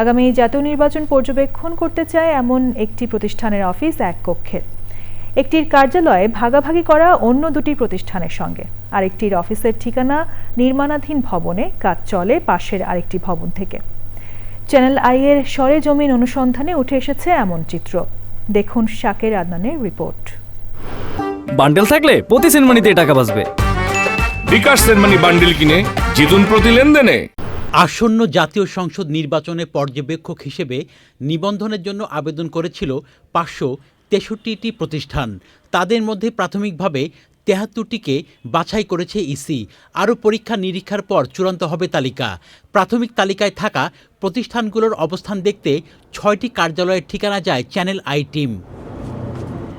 আগামী জাতীয় নির্বাচন পর্যবেক্ষণ করতে চায় এমন একটি প্রতিষ্ঠানের অফিস এক কক্ষের একটির কার্যালয়ে ভাগাভাগি করা অন্য দুটি প্রতিষ্ঠানের সঙ্গে। আরেকটির অফিসের ঠিকানা নির্মাণাধীন ভবনে কাজ চলে পাশের আরেকটি ভবন থেকে। চ্যানেল আই এর সরে জমিন অনুসন্ধানে উঠে এসেছে এমন চিত্র। দেখুন শাকের আদনানের রিপোর্ট। বান্ডেল থাকলে প্রতি সেনমানিতে টাকা বাঁচবে। বিকাশ সেনমানি বান্ডিল কিনে জিতুন প্রতি লেনদেনে। আসন্ন জাতীয় সংসদ নির্বাচনে পর্যবেক্ষক হিসেবে নিবন্ধনের জন্য আবেদন করেছিল পাঁচশো তেষট্টিটি প্রতিষ্ঠান। তাদের মধ্যে প্রাথমিকভাবে তেহাত্তরটিকে বাছাই করেছে ইসি। আরও পরীক্ষা নিরীক্ষার পর চূড়ান্ত হবে তালিকা। প্রাথমিক তালিকায় থাকা প্রতিষ্ঠানগুলোর অবস্থান দেখতে ছয়টি কার্যালয়ের ঠিকানা যায় চ্যানেল আই টিম।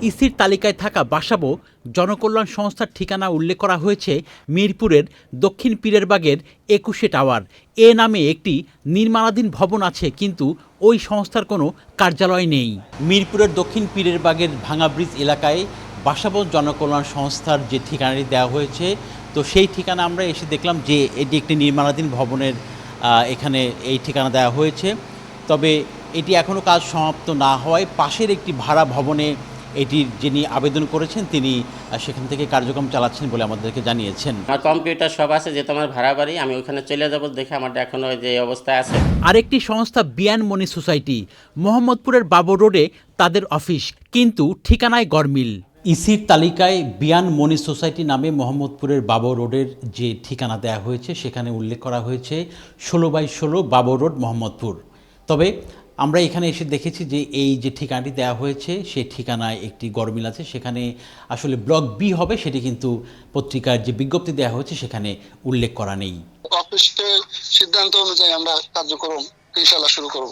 ইসির তালিকায় থাকা বাসাবো জনকল্যাণ সংস্থার ঠিকানা উল্লেখ করা হয়েছে মিরপুরের দক্ষিণ পীরেরবাগের একুশে টাওয়ার। এ নামে একটি নির্মাণাধীন ভবন আছে, কিন্তু ওই সংস্থার কোনো কার্যালয় নেই। মিরপুরের দক্ষিণ পীরেরবাগের ভাঙা ব্রিজ এলাকায় বাসাবো জনকল্যাণ সংস্থার যে ঠিকানাটি দেওয়া হয়েছে, তো সেই ঠিকানা আমরা এসে দেখলাম যে এটি একটি নির্মাণাধীন ভবনের এখানে এই ঠিকানা দেওয়া হয়েছে। তবে এটি এখনও কাজ সমাপ্ত না হওয়ায় পাশের একটি ভাড়া ভবনে এটির যিনি আবেদন করেছেন তিনি সেখান থেকে কার্যক্রম চালাচ্ছেন বলে আমাদেরকে জানিয়েছেন। আমার কম্পিউটার সব আছে যেহেতু আমার ভাড়া বাড়ি আমি ওখানে চলে যাব দেখে আমার এখনও ওই যে অবস্থায় আছে। আরেকটি সংস্থা বিয়ান মনি সোসাইটি মোহাম্মদপুরের বাবর রোডে তাদের অফিস কিন্তু ঠিকানায় গরমিল ইসির তালিকায় বিয়ান মনি সোসাইটি নামে মোহাম্মদপুরের বাবর রোডের যে ঠিকানা দেওয়া হয়েছে সেখানে উল্লেখ করা হয়েছে ষোলো বাই ষোলো বাবর রোড মোহাম্মদপুর। তবে আমরা এখানে এসে দেখেছি যে এই যে ঠিকানাটি দেওয়া হয়েছে, সে ঠিকানায় একটি গরমিল আছে। সেখানে আসলে ব্লক বি হবে, সেটি কিন্তু পত্রিকার যে বিজ্ঞপ্তি দেওয়া হয়েছে, সেখানে উল্লেখ করা নেই। অফিসের সিদ্ধান্ত অনুযায়ী আমরা কার্যক্রম ইনশাল্লাহ শুরু করব।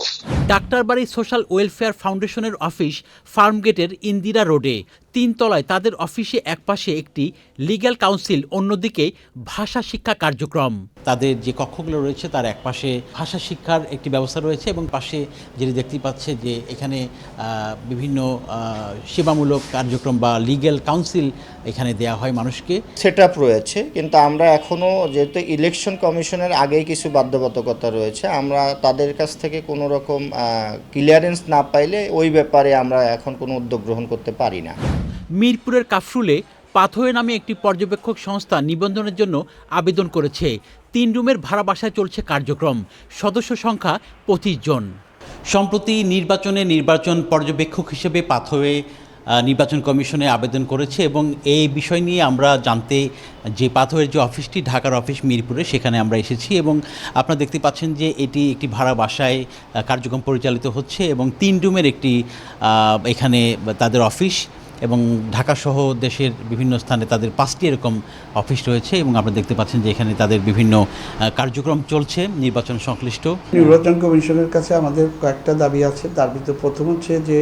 ডাক্তারবাড়ি সোশ্যাল ওয়েলফেয়ার ফাউন্ডেশনের অফিস ফার্মগেটের ইন্দিরা রোডে। তিনতলায় তাদের অফিসে একপাশে একটি লিগ্যাল কাউন্সিল অন্যদিকে ভাষা শিক্ষা কার্যক্রম। তাদের যে কক্ষগুলো রয়েছে তার একপাশে ভাষা শিক্ষার একটি ব্যবস্থা রয়েছে এবং পাশে যেটি দেখতে পাচ্ছে যে এখানে বিভিন্ন সেবামূলক কার্যক্রম বা লিগ্যাল কাউন্সিল এখানে দেয়া হয় মানুষকে। সেট আপ রয়েছে কিন্তু আমরা এখনও যেহেতু ইলেকশন কমিশনের আগেই কিছু বাধ্যবাধকতা রয়েছে আমরা তাদের কাছ থেকে কোনো রকম ক্লিয়ারেন্স না পাইলে ওই ব্যাপারে আমরা এখন কোনো উদ্যোগ গ্রহণ করতে পারি না। মিরপুরের কাফরুলে পাথরে নামে একটি পর্যবেক্ষক সংস্থা নিবন্ধনের জন্য আবেদন করেছে। তিন রুমের ভাড়া বাসায় চলছে কার্যক্রম। সদস্য সংখ্যা পঁচিশ জন। সম্প্রতি নির্বাচনে নির্বাচন পর্যবেক্ষক হিসেবে পাথরে আহ, নির্বাচন কমিশনে আবেদন করেছে এবং এই বিষয় নিয়ে আমরা জানতে যে পাথরের যে অফিসটি, ঢাকার অফিস মিরপুরে, সেখানে আমরা এসেছি এবং আপনারা দেখতে পাচ্ছেন যে এটি একটি ভাড়া বাসায় কার্যক্রম পরিচালিত হচ্ছে এবং তিন রুমের একটি এখানে তাদের অফিস এবং ঢাকা সহ দেশের বিভিন্ন স্থানে তাদের পাঁচটি এরকম অফিস রয়েছে এবং আপনারা দেখতে পাচ্ছেন যে এখানে তাদের বিভিন্ন কার্যক্রম চলছে, নির্বাচন সংশ্লিষ্ট। নির্বাচন কমিশনের কাছে আমাদের কয়েকটা দাবি আছে। তার ভিতরে প্রথম হচ্ছে যে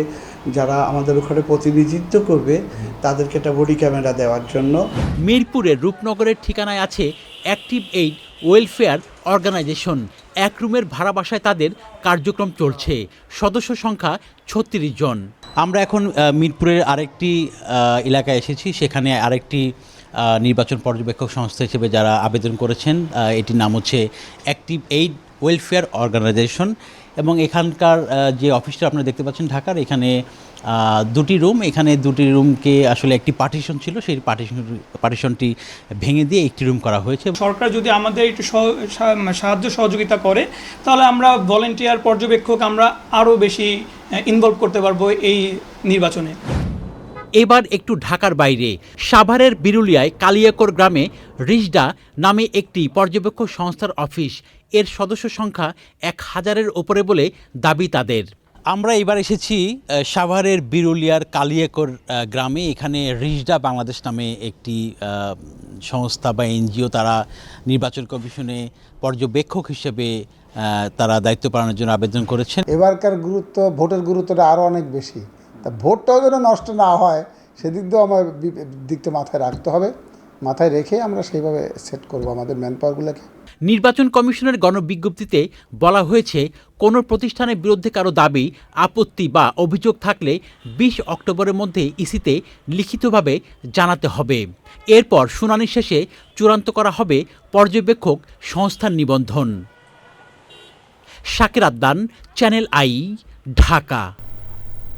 যারা আমাদের ওখানে প্রতিনিধিত্ব করবে তাদেরকে একটা বডি ক্যামেরা দেওয়ার জন্য। মিরপুরের রূপনগরের ঠিকানায় আছে অ্যাক্টিভ এইড ওয়েলফেয়ার অর্গানাইজেশন এক রুমের ভাড়া বাসায় তাদের কার্যক্রম চলছে। সদস্য সংখ্যা ছত্রিশ জন। আমরা এখন মিরপুরের আরেকটি এলাকায় এসেছি। সেখানে আরেকটি নির্বাচন পর্যবেক্ষক সংস্থা হিসেবে যারা আবেদন করেছেন এটির নাম হচ্ছে অ্যাক্টিভ এইড ওয়েলফেয়ার অর্গানাইজেশন এবং এখানকার যে অফিসটা আপনারা দেখতে পাচ্ছেন ঢাকার, এখানে দুটি রুম। এখানে দুটি রুমকে আসলে একটি পার্টিশন ছিল, সেই পার্টিশন, পার্টিশনটি ভেঙে দিয়ে একটি রুম করা হয়েছে। সরকার যদি আমাদের একটু সাহায্য, সহযোগিতা করে, তাহলে আমরা ভলেন্টিয়ার পর্যবেক্ষক আমরা আরও বেশি ইনভলভ করতে পারব এই নির্বাচনে। এবার একটু ঢাকার বাইরে। সাভারের বিরুলিয়ায় কালিয়াকোর গ্রামে রিজডা নামে একটি পর্যবেক্ষক সংস্থার অফিস। এর সদস্য সংখ্যা এক হাজারের ওপরে বলে দাবি তাদের। আমরা এবার এসেছি সাভারের বিরুলিয়ার কালিয়াকোর গ্রামে। এখানে রিজডা বাংলাদেশ নামে একটি সংস্থা বা এনজিও তারা নির্বাচন কমিশনে পর্যবেক্ষক হিসেবে তারা দায়িত্ব পালনের জন্য আবেদন করেছেন। এবারকার গুরুত্ব, ভোটের গুরুত্বটা আরও অনেক বেশি। তা ভোটটাও যেন নষ্ট না হয়, সেদিক দিয়েও আমার দিকটা মাথায় রাখতে হবে। মাথায় রেখে আমরা সেইভাবে সেট করব আমাদের ম্যান পাওয়ারগুলোকে নির্বাচন কমিশনের গণবিজ্ঞপ্তিতে বলা হয়েছে, কোনো প্রতিষ্ঠানের বিরুদ্ধে কারও দাবি, আপত্তি বা অভিযোগ থাকলে বিশ অক্টোবরের মধ্যে ইসিতে লিখিতভাবে জানাতে হবে। এরপর শুনানি শেষে চূড়ান্ত করা হবে পর্যবেক্ষক সংস্থার নিবন্ধন। শাকের আদান চ্যানেল আই, ঢাকা।